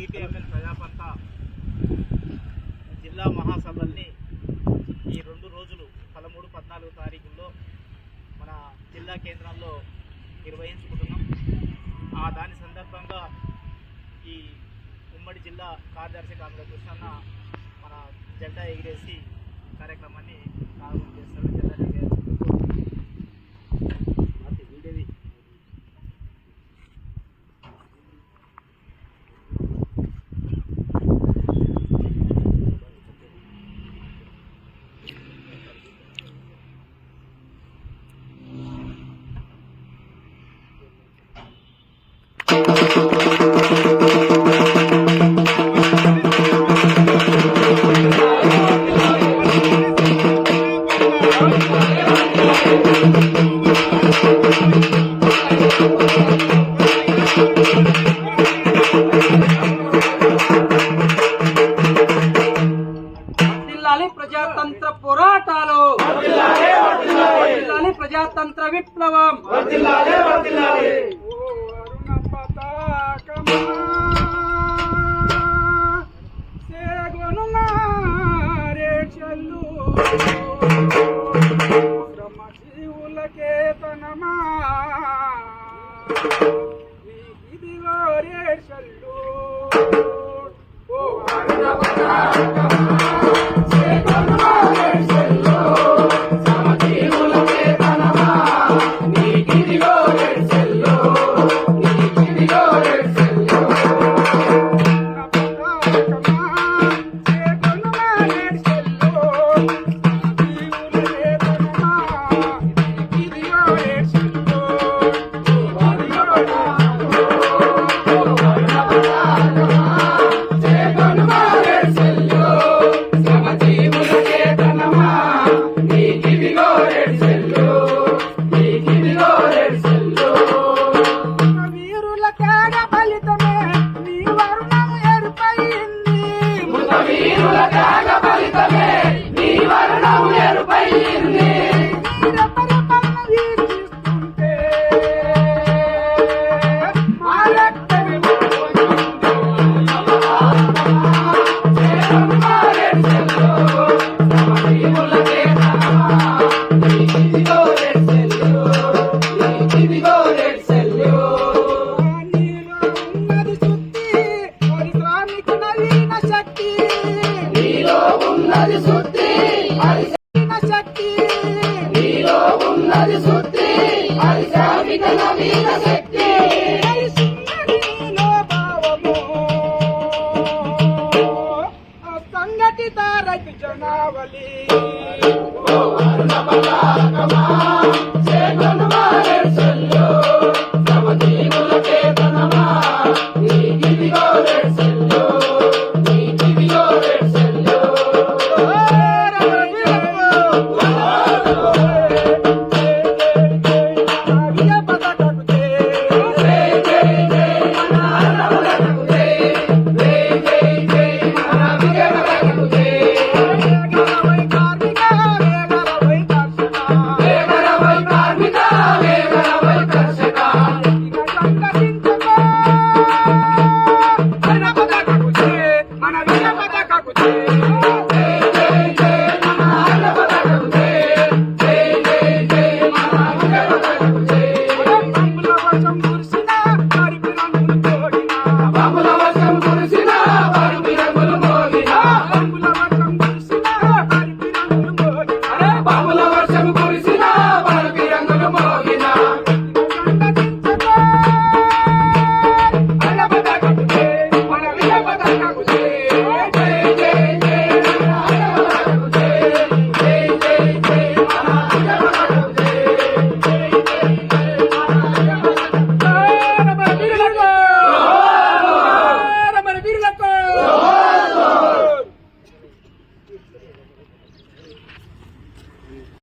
CPML ప్రజాపంత జిల్లా మహాసభల్ని ఈ రెండు రోజులు పదమూడు పద్నాలుగు తారీఖుల్లో మన జిల్లా కేంద్రంలో నిర్వహించుకుంటున్నాం. ఆ దాని సందర్భంగా ఈ ఉమ్మడి జిల్లా కార్యదర్శి కాంగ్రెస్ కృష్ణన్న మన జెండా ఎగిరేసి కార్యక్రమాన్ని ప్రారంభం చేస్తాడు జెండా ప్రజాతంత్ర పోరాటాలు. ప్రజాతంత్ర విప్లవం. ఓ అరుణ పతాకమా, సేగొనునా రేషల్లు. ఉన్నది శుద్ధి అది సామితల మీద శక్తి. సంఘటిత రతి